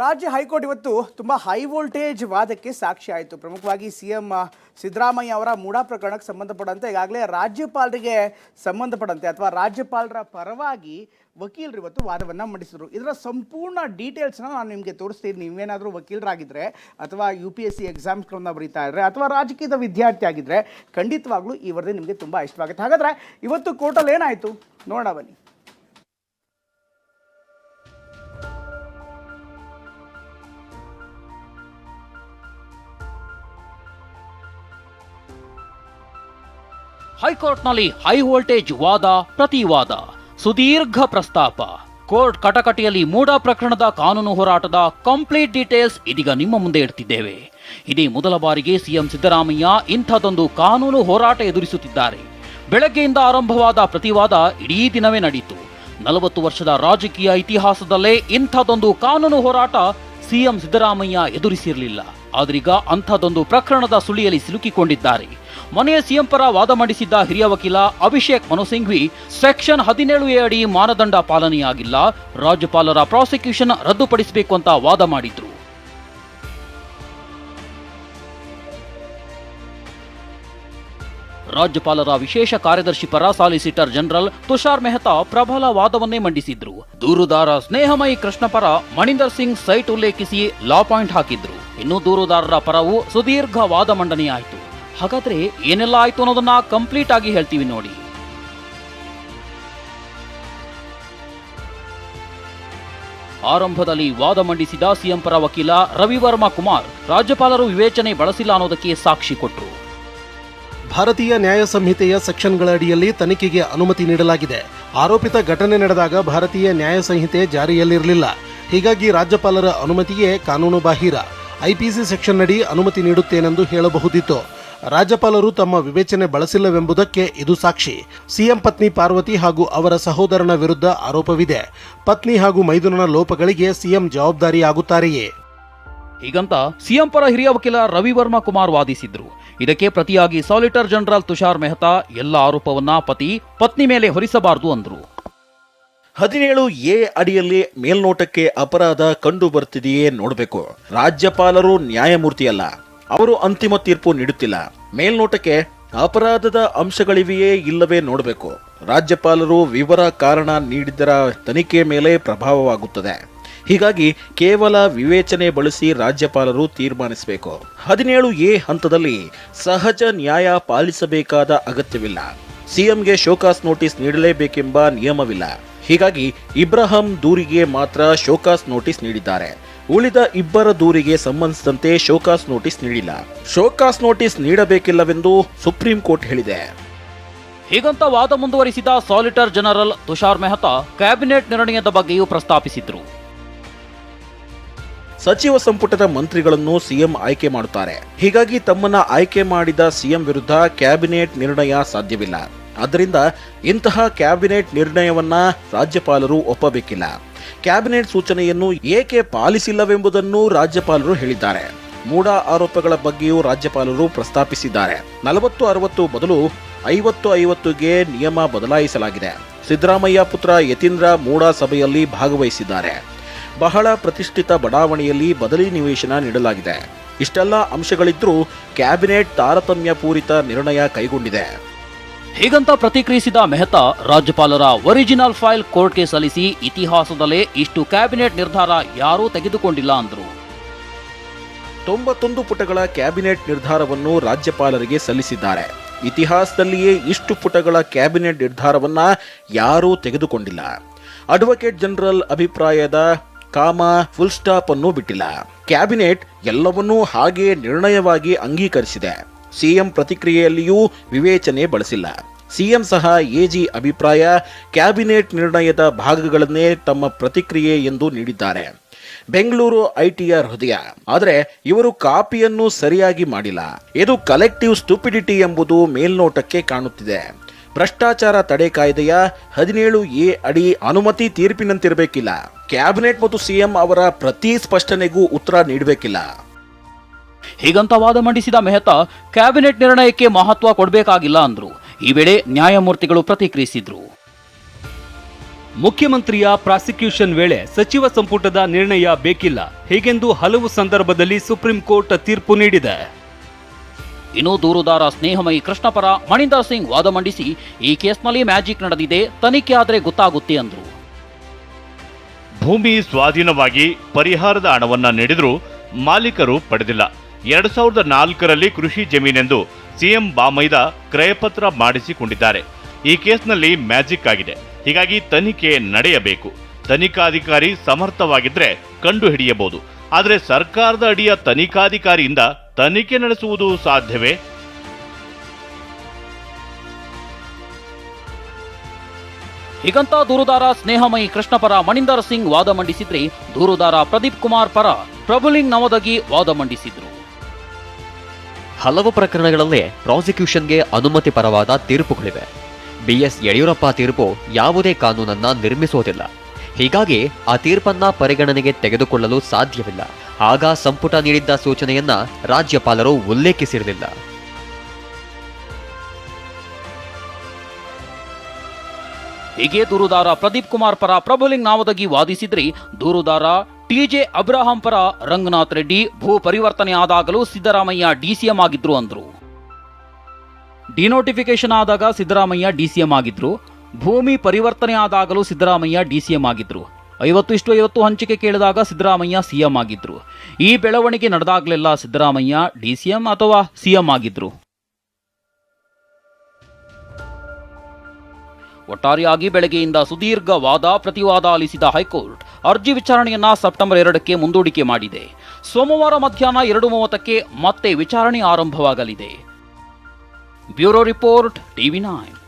ರಾಜ್ಯ ಹೈಕೋರ್ಟ್ ಇವತ್ತು ತುಂಬ ಹೈ ವೋಲ್ಟೇಜ್ ವಾದಕ್ಕೆ ಸಾಕ್ಷಿ ಆಯಿತು. ಪ್ರಮುಖವಾಗಿ ಸಿ ಎಂ ಸಿದ್ದರಾಮಯ್ಯ ಅವರ ಮೂಡಾ ಪ್ರಕರಣಕ್ಕೆ ಸಂಬಂಧಪಟ್ಟಂತೆ ಈಗಾಗಲೇ ರಾಜ್ಯಪಾಲರಿಗೆ ಸಂಬಂಧಪಟ್ಟಂತೆ ಅಥವಾ ರಾಜ್ಯಪಾಲರ ಪರವಾಗಿ ವಕೀಲರು ಇವತ್ತು ವಾದವನ್ನು ಮಂಡಿಸಿದರು. ಇದರ ಸಂಪೂರ್ಣ ಡೀಟೇಲ್ಸ್ನ ನಾನು ನಿಮಗೆ ತೋರಿಸ್ತೀನಿ. ನೀವೇನಾದರೂ ವಕೀಲರಾಗಿದ್ದರೆ ಅಥವಾ ಯು ಪಿ ಎಸ್ ಸಿ ಎಕ್ಸಾಮ್ಸ್ಗಳನ್ನ ಬರೀತಾ ಇದ್ದರೆ ಅಥವಾ ರಾಜಕೀಯದ ವಿದ್ಯಾರ್ಥಿ ಆಗಿದ್ದರೆ ಖಂಡಿತವಾಗ್ಲೂ ಈ ವರದಿ ನಿಮಗೆ ತುಂಬ ಇಷ್ಟವಾಗುತ್ತೆ. ಹಾಗಾದರೆ ಇವತ್ತು ಕೋರ್ಟಲ್ಲಿ ಏನಾಯಿತು? ನೋಡೋಣ ಬನ್ನಿ. ಹೈಕೋರ್ಟ್ನಲ್ಲಿ ಹೈ ವೋಲ್ಟೇಜ್ ವಾದ, ಪ್ರತಿವಾದ, ಸುದೀರ್ಘ ಪ್ರಸ್ತಾಪ. ಕೋರ್ಟ್ ಕಟಕಟಿಯಲ್ಲಿ ಮೂಡ ಪ್ರಕರಣದ ಕಾನೂನು ಹೋರಾಟದ ಕಂಪ್ಲೀಟ್ ಡೀಟೇಲ್ಸ್ ಇದೀಗ ನಿಮ್ಮ ಮುಂದೆ ಇಡ್ತಿದ್ದೇವೆ. ಇದೇ ಮೊದಲ ಬಾರಿಗೆ ಸಿಎಂ ಸಿದ್ದರಾಮಯ್ಯ ಇಂಥದೊಂದು ಕಾನೂನು ಹೋರಾಟ ಎದುರಿಸುತ್ತಿದ್ದಾರೆ. ಬೆಳಗ್ಗೆಯಿಂದ ಆರಂಭವಾದ ಪ್ರತಿವಾದ ಇಡೀ ದಿನವೇ ನಡೆಯಿತು ನಲವತ್ತು ವರ್ಷದ ರಾಜಕೀಯ ಇತಿಹಾಸದಲ್ಲೇ ಇಂಥದೊಂದು ಕಾನೂನು ಹೋರಾಟ ಸಿಎಂ ಸಿದ್ದರಾಮಯ್ಯ ಎದುರಿಸಿರಲಿಲ್ಲ. ಆದ್ರೀಗ ಅಂಥದ್ದೊಂದು ಪ್ರಕರಣದ ಸುಳಿಯಲ್ಲಿ ಸಿಲುಕಿಕೊಂಡಿದ್ದಾರೆ. ಮನೆಯ ಸಿಎಂ ಪರ ವಾದ ಮಂಡಿಸಿದ್ದ ಹಿರಿಯ ವಕೀಲ ಅಭಿಷೇಕ್ ಮನು ಸಿಂಘ್ವಿ, ಸೆಕ್ಷನ್ ಹದಿನೇಳು ಎ ಅಡಿ ಮಾನದಂಡ ಪಾಲನೆಯಾಗಿಲ್ಲ, ರಾಜ್ಯಪಾಲರ ಪ್ರಾಸಿಕ್ಯೂಷನ್ ರದ್ದುಪಡಿಸಬೇಕು ಅಂತ ವಾದ ಮಾಡಿದ್ರು. ರಾಜ್ಯಪಾಲರ ವಿಶೇಷ ಕಾರ್ಯದರ್ಶಿ ಪರ ಸಾಲಿಸಿಟರ್ ಜನರಲ್ ತುಷಾರ್ ಮೆಹ್ತಾ ಪ್ರಬಲ ವಾದವನ್ನೇ ಮಂಡಿಸಿದ್ರು. ದೂರುದಾರ ಸ್ನೇಹಮಯಿ ಕೃಷ್ಣ ಪರ ಮಣಿಂದರ್ ಸಿಂಗ್ ಸೈಟ್ ಉಲ್ಲೇಖಿಸಿ ಲಾ ಪಾಯಿಂಟ್ ಹಾಕಿದ್ರು. ಇನ್ನು ದೂರುದಾರರ ಪರವು ಸುದೀರ್ಘ ವಾದ ಮಂಡನೆಯಾಯಿತು. ಹಾಗಾದ್ರೆ ಏನೆಲ್ಲ ಆಯ್ತು ಅನ್ನೋದನ್ನ ಕಂಪ್ಲೀಟ್ ಆಗಿ ಹೇಳ್ತೀವಿ ನೋಡಿ. ಆರಂಭದಲ್ಲಿ ವಾದ ಮಂಡಿಸಿದ ಸಿಎಂ ಪರ ವಕೀಲ ರವಿವರ್ಮ ಕುಮಾರ್, ರಾಜ್ಯಪಾಲರು ವಿವೇಚನೆ ಬಳಸಿಲ್ಲ ಅನ್ನೋದಕ್ಕೆ ಸಾಕ್ಷಿ ಕೊಟ್ರು. ಭಾರತೀಯ ನ್ಯಾಯ ಸಂಹಿತೆಯ ಸೆಕ್ಷನ್ಗಳ ಅಡಿಯಲ್ಲಿ ತನಿಖೆಗೆ ಅನುಮತಿ ನೀಡಲಾಗಿದೆ. ಆರೋಪಿತ ಘಟನೆ ನಡೆದಾಗ ಭಾರತೀಯ ನ್ಯಾಯ ಸಂಹಿತೆ ಜಾರಿಯಲ್ಲಿರಲಿಲ್ಲ. ಹೀಗಾಗಿ ರಾಜ್ಯಪಾಲರ ಅನುಮತಿಯೇ ಕಾನೂನು ಬಾಹಿರ. ಐಪಿಸಿ ಸೆಕ್ಷನ್ ಅಡಿ ಅನುಮತಿ ನೀಡುತ್ತೇನೆಂದು ಹೇಳಬಹುದಿತ್ತು. ರಾಜ್ಯಪಾಲರು ತಮ್ಮ ವಿವೇಚನೆ ಬಳಸಿಲ್ಲವೆಂಬುದಕ್ಕೆ ಇದು ಸಾಕ್ಷಿ. ಸಿಎಂ ಪತ್ನಿ ಪಾರ್ವತಿ ಹಾಗೂ ಅವರ ಸಹೋದರನ ವಿರುದ್ಧ ಆರೋಪವಿದೆ. ಪತ್ನಿ ಹಾಗೂ ಮೈದುನನ ಲೋಪಗಳಿಗೆ ಸಿಎಂ ಜವಾಬ್ದಾರಿಯಾಗುತ್ತಾರೆಯೇ? ಹೀಗಂತ ಸಿಎಂ ಪರ ಹಿರಿಯ ವಕೀಲ ರವಿವರ್ಮ ಕುಮಾರ್ ವಾದಿಸಿದ್ರು. ಇದಕ್ಕೆ ಪ್ರತಿಯಾಗಿ ಸಾಲಿಟರ್ ಜನರಲ್ ತುಷಾರ್ ಮೆಹ್ತಾ ಎಲ್ಲ ಆರೋಪವನ್ನ ಪತಿ ಪತ್ನಿ ಮೇಲೆ ಹೊರಿಸಬಾರದು ಅಂದ್ರು. ಹದಿನೇಳು ಎ ಅಡಿಯಲ್ಲಿ ಮೇಲ್ನೋಟಕ್ಕೆ ಅಪರಾಧ ಕಂಡು ಬರ್ತಿದೆಯೇ ನೋಡಬೇಕು. ರಾಜ್ಯಪಾಲರು ನ್ಯಾಯಮೂರ್ತಿಯಲ್ಲ. ಅವರು ಅಂತಿಮ ತೀರ್ಪು ನೀಡುತ್ತಿಲ್ಲ. ಮೇಲ್ನೋಟಕ್ಕೆ ಅಪರಾಧದ ಅಂಶಗಳಿವೆಯೇ ಇಲ್ಲವೇ ನೋಡಬೇಕು. ರಾಜ್ಯಪಾಲರು ವಿವರ ಕಾರಣ ನೀಡಿದ್ದರ ತನಿಖೆ ಮೇಲೆ ಪ್ರಭಾವವಾಗುತ್ತದೆ. ಹೀಗಾಗಿ ಕೇವಲ ವಿವೇಚನೆ ಬಳಸಿ ರಾಜ್ಯಪಾಲರು ತೀರ್ಮಾನಿಸಬೇಕು. ಹದಿನೇಳು ಎ ಹಂತದಲ್ಲಿ ಸಹಜ ನ್ಯಾಯ ಪಾಲಿಸಬೇಕಾದ ಅಗತ್ಯವಿಲ್ಲ. ಸಿಎಂಗೆ ಶೋಕಾಸ್ ನೋಟಿಸ್ ನೀಡಲೇಬೇಕೆಂಬ ನಿಯಮವಿಲ್ಲ. ಹೀಗಾಗಿ ಇಬ್ರಾಹಂ ದೂರಿಗೆ ಮಾತ್ರ ಶೋಕಾಸ್ ನೋಟಿಸ್ ನೀಡಿದ್ದಾರೆ. ಉಳಿದ ಇಬ್ಬರ ದೂರಿಗೆ ಸಂಬಂಧಿಸಿದಂತೆ ಶೋಕಾಸ್ ನೋಟಿಸ್ ನೀಡಿಲ್ಲ. ಶೋಕಾಸ್ ನೋಟಿಸ್ ನೀಡಬೇಕಿಲ್ಲವೆಂದು ಸುಪ್ರೀಂ ಕೋರ್ಟ್ ಹೇಳಿದೆ. ಹೀಗಂತ ವಾದ ಮುಂದುವರಿಸಿದ solicitor general Tushar Mehta cabinet ನಿರ್ಣಯದ ಬಗ್ಗೆಯೂ ಪ್ರಸ್ತಾಪಿಸಿದ್ರು. ಸಚಿವ ಸಂಪುಟದ ಮಂತ್ರಿಗಳನ್ನು ಸಿಎಂ ಆಯ್ಕೆ ಮಾಡುತ್ತಾರೆ. ಹೀಗಾಗಿ ತಮ್ಮನ್ನ ಆಯ್ಕೆ ಮಾಡಿದ ಸಿಎಂ ವಿರುದ್ಧ ಕ್ಯಾಬಿನೆಟ್ ನಿರ್ಣಯ ಸಾಧ್ಯವಿಲ್ಲ. ಆದ್ದರಿಂದ ಇಂತಹ ಕ್ಯಾಬಿನೆಟ್ ನಿರ್ಣಯವನ್ನ ರಾಜ್ಯಪಾಲರು ಒಪ್ಪಬೇಕಿಲ್ಲ. ಕ್ಯಾಬಿನೆಟ್ ಸೂಚನೆಯನ್ನು ಏಕೆ ಪಾಲಿಸಿಲ್ಲವೆಂಬುದನ್ನು ರಾಜ್ಯಪಾಲರು ಹೇಳಿದ್ದಾರೆ. ಮೂಢ ಆರೋಪಗಳ ಬಗ್ಗೆಯೂ ರಾಜ್ಯಪಾಲರು ಪ್ರಸ್ತಾಪಿಸಿದ್ದಾರೆ. ನಲವತ್ತು ಅರವತ್ತು ಬದಲು ಐವತ್ತು ಐವತ್ತುಗೆ ನಿಯಮ ಬದಲಾಯಿಸಲಾಗಿದೆ. ಸಿದ್ದರಾಮಯ್ಯ ಪುತ್ರ ಯತೀಂದ್ರ ಮೂಡ ಸಭೆಯಲ್ಲಿ ಭಾಗವಹಿಸಿದ್ದಾರೆ. ಬಹಳ ಪ್ರತಿಷ್ಠಿತ ಬಡಾವಣೆಯಲ್ಲಿ ಬದಲಿ ನಿವೇಶನ ನೀಡಲಾಗಿದೆ. ಇಷ್ಟೆಲ್ಲ ಅಂಶಗಳಿದ್ರೂ ಕ್ಯಾಬಿನೆಟ್ ತಾರತಮ್ಯ ಪೂರಿತ ನಿರ್ಣಯ ಕೈಗೊಂಡಿದೆ. ಹೀಗಂತ ಪ್ರತಿಕ್ರಿಯಿಸಿದ ಮೆಹ್ತಾ ರಾಜ್ಯಪಾಲರ ಒರಿಜಿನಲ್ ಫೈಲ್ ಕೋರ್ಟ್ಗೆ ಸಲ್ಲಿಸಿ ಇತಿಹಾಸದಲ್ಲೇ ಇಷ್ಟು ಕ್ಯಾಬಿನೆಟ್ ನಿರ್ಧಾರ ಯಾರೂ ತೆಗೆದುಕೊಂಡಿಲ್ಲ ಅಂದರು. ತೊಂಬತ್ತೊಂದು ಪುಟಗಳ ಕ್ಯಾಬಿನೆಟ್ ನಿರ್ಧಾರವನ್ನು ರಾಜ್ಯಪಾಲರಿಗೆ ಸಲ್ಲಿಸಿದ್ದಾರೆ. ಇತಿಹಾಸದಲ್ಲಿಯೇ ಇಷ್ಟು ಪುಟಗಳ ಕ್ಯಾಬಿನೆಟ್ ನಿರ್ಧಾರವನ್ನು ಯಾರೂ ತೆಗೆದುಕೊಂಡಿಲ್ಲ. ಅಡ್ವೊಕೇಟ್ ಜನರಲ್ ಅಭಿಪ್ರಾಯದ ಕಾಮ ಫುಲ್ ಸ್ಟಾಪ್ ಅನ್ನು ಬಿಟ್ಟಿಲ್ಲ. ಕ್ಯಾಬಿನೆಟ್ ಎಲ್ಲವನ್ನೂ ಹಾಗೆ ನಿರ್ಣಯವಾಗಿ ಅಂಗೀಕರಿಸಿದೆ. ಸಿಎಂ ಪ್ರತಿಕ್ರಿಯೆಯಲ್ಲಿಯೂ ವಿವೇಚನೆ ಬಳಸಿಲ್ಲ. ಸಿಎಂ ಸಹ ಎಜಿ ಅಭಿಪ್ರಾಯ ಕ್ಯಾಬಿನೆಟ್ ನಿರ್ಣಯದ ಭಾಗಗಳನ್ನೇ ತಮ್ಮ ಪ್ರತಿಕ್ರಿಯೆ ಎಂದು ನೀಡಿದ್ದಾರೆ. ಬೆಂಗಳೂರು ಐಟಿಯ ಹೃದಯ. ಆದರೆ ಇವರು ಕಾಪಿಯನ್ನು ಸರಿಯಾಗಿ ಮಾಡಿಲ್ಲ. ಇದು ಕಲೆಕ್ಟಿವ್ ಸ್ಟುಪಿಡಿಟಿ ಎಂಬುದು ಮೇಲ್ನೋಟಕ್ಕೆ ಕಾಣುತ್ತಿದೆ. ಭ್ರಷ್ಟಾಚಾರ ತಡೆ ಕಾಯ್ದೆಯ ಹದಿನೇಳು ಎ ಅಡಿ ಅನುಮತಿ ತೀರ್ಪಿನಂತಿರಬೇಕಿಲ್ಲ. ಕ್ಯಾಬಿನೆಟ್ ಮತ್ತು ಸಿಎಂ ಅವರ ಪ್ರತಿ ಸ್ಪಷ್ಟನೆಗೂ ಉತ್ತರ ನೀಡಬೇಕಿಲ್ಲ. ಹೀಗಂತ ವಾದ ಮಂಡಿಸಿದ ಮೆಹ್ತಾ ಕ್ಯಾಬಿನೆಟ್ ನಿರ್ಣಯಕ್ಕೆ ಮಹತ್ವ ಕೊಡಬೇಕಾಗಿಲ್ಲ ಅಂದ್ರು. ಈ ವೇಳೆ ನ್ಯಾಯಮೂರ್ತಿಗಳು ಪ್ರತಿಕ್ರಿಯಿಸಿದ್ರು. ಮುಖ್ಯಮಂತ್ರಿಯ ಪ್ರಾಸಿಕ್ಯೂಷನ್ ವೇಳೆ ಸಚಿವ ಸಂಪುಟದ ನಿರ್ಣಯ ಬೇಕಿಲ್ಲ. ಹೀಗೆಂದು ಹಲವು ಸಂದರ್ಭದಲ್ಲಿ ಸುಪ್ರೀಂ ಕೋರ್ಟ್ ತೀರ್ಪು ನೀಡಿದೆ. ಇನ್ನು ದೂರುದಾರ ಸ್ನೇಹಮಯಿ ಕೃಷ್ಣಪರ ಮಣಿಂದರ್ ಸಿಂಗ್ ವಾದ ಮಂಡಿಸಿ, ಈ ಕೇಸ್ನಲ್ಲಿ ಮ್ಯಾಜಿಕ್ ನಡೆದಿದೆ, ತನಿಖೆ ಆದರೆ ಗೊತ್ತಾಗುತ್ತೆ ಅಂದ್ರು. ಭೂಮಿ ಸ್ವಾಧೀನವಾಗಿ ಪರಿಹಾರದ ಹಣವನ್ನ ನೀಡಿದರೂ ಮಾಲೀಕರು ಪಡೆದಿಲ್ಲ. ಎರಡು ಸಾವಿರದ ನಾಲ್ಕರಲ್ಲಿ ಕೃಷಿ ಜಮೀನೆಂದು ಸಿಎಂ ಬಾಮೈದ ಕ್ರಯಪತ್ರ ಮಾಡಿಸಿಕೊಂಡಿದ್ದಾರೆ. ಈ ಕೇಸ್ನಲ್ಲಿ ಮ್ಯಾಜಿಕ್ ಆಗಿದೆ. ಹೀಗಾಗಿ ತನಿಖೆ ನಡೆಯಬೇಕು. ತನಿಖಾಧಿಕಾರಿ ಸಮರ್ಥವಾಗಿದ್ರೆ ಕಂಡು ಹಿಡಿಯಬಹುದು ಆದರೆ ಸರ್ಕಾರದ ಅಡಿಯ ತನಿಖಾಧಿಕಾರಿಯಿಂದ ತನಿಖೆ ನಡೆಸುವುದು ಸಾಧ್ಯವೇ? ಹೀಗಂತ ದೂರುದಾರ ಸ್ನೇಹಮಯಿ ಕೃಷ್ಣಪರ ಮಣಿಂದರ್ ಸಿಂಗ್ ವಾದ ಮಂಡಿಸಿದ್ರಿ ದೂರುದಾರ ಪ್ರದೀಪ್ ಕುಮಾರ್ ಪರ ಪ್ರಭುಲಿಂಗ್ ನವದಗಿ ವಾದ ಮಂಡಿಸಿದ್ರು. ಹಲವು ಪ್ರಕರಣಗಳಲ್ಲಿ ಪ್ರಾಸಿಕ್ಯೂಷನ್ಗೆ ಅನುಮತಿ ಪರವಾದ ತೀರ್ಪುಗಳಿವೆ. ಬಿಎಸ್ ಯಡಿಯೂರಪ್ಪ ತೀರ್ಪು ಯಾವುದೇ ಕಾನೂನನ್ನ ನಿರ್ಮಿಸೋದಿಲ್ಲ. ಹೀಗಾಗಿ ಆ ತೀರ್ಪನ್ನ ಪರಿಗಣನೆಗೆ ತೆಗೆದುಕೊಳ್ಳಲು ಸಾಧ್ಯವಿಲ್ಲ. ಆಗ ಸಂಪುಟ ನೀಡಿದ್ದ ಸೂಚನೆಯನ್ನ ರಾಜ್ಯಪಾಲರು ಉಲ್ಲೇಖಿಸಿರಲಿಲ್ಲ. ಹೀಗೆ ದೂರುದಾರ ಪ್ರದೀಪ್ ಕುಮಾರ್ ಪರ ಪ್ರಭುಲಿಂಗ್ ನಾವದಗಿ ವಾದಿಸಿದ್ರೆ. ದೂರುದಾರ ಟಿಜೆ ಅಬ್ರಹಾಂ ಪರ ರಂಗನಾಥ್ ರೆಡ್ಡಿ ಭೂ ಪರಿವರ್ತನೆ ಆದಾಗಲೂ ಸಿದ್ದರಾಮಯ್ಯ ಡಿಸಿಎಂ ಆಗಿದ್ರು ಅಂದ್ರು. ಡಿನೋಟಿಫಿಕೇಶನ್ ಆದಾಗ ಸಿದ್ದರಾಮಯ್ಯ ಡಿಸಿಎಂ ಆಗಿದ್ರು. ಭೂಮಿ ಪರಿವರ್ತನೆ ಆದಾಗಲೂ ಸಿದ್ದರಾಮಯ್ಯ ಡಿಸಿಎಂ ಆಗಿದ್ರು. ಐವತ್ತು ಇಷ್ಟು ಐವತ್ತು ಹಂಚಿಕೆ ಕೇಳಿದಾಗ ಸಿದ್ದರಾಮಯ್ಯ ಸಿಎಂ ಆಗಿದ್ರು. ಈ ಬೆಳವಣಿಗೆ ನಡೆದಾಗಲೆಲ್ಲ ಸಿದ್ದರಾಮಯ್ಯ ಡಿಸಿಎಂ ಅಥವಾ ಸಿಎಂ ಆಗಿದ್ರು. ಒಟ್ಟಾರೆಯಾಗಿ ಬೆಳಗ್ಗೆಯಿಂದ ಸುದೀರ್ಘ ವಾದ ಪ್ರತಿವಾದ ಆಲಿಸಿದ ಹೈಕೋರ್ಟ್ ಅರ್ಜಿ ವಿಚಾರಣೆಯನ್ನ ಸೆಪ್ಟೆಂಬರ್ ಎರಡಕ್ಕೆ ಮುಂದೂಡಿಕೆ ಮಾಡಿದೆ. ಸೋಮವಾರ ಮಧ್ಯಾಹ್ನ ಎರಡು ಮೂವತ್ತಕ್ಕೆ ಮತ್ತೆ ವಿಚಾರಣೆ ಆರಂಭವಾಗಲಿದೆ. Bureau report TV nine.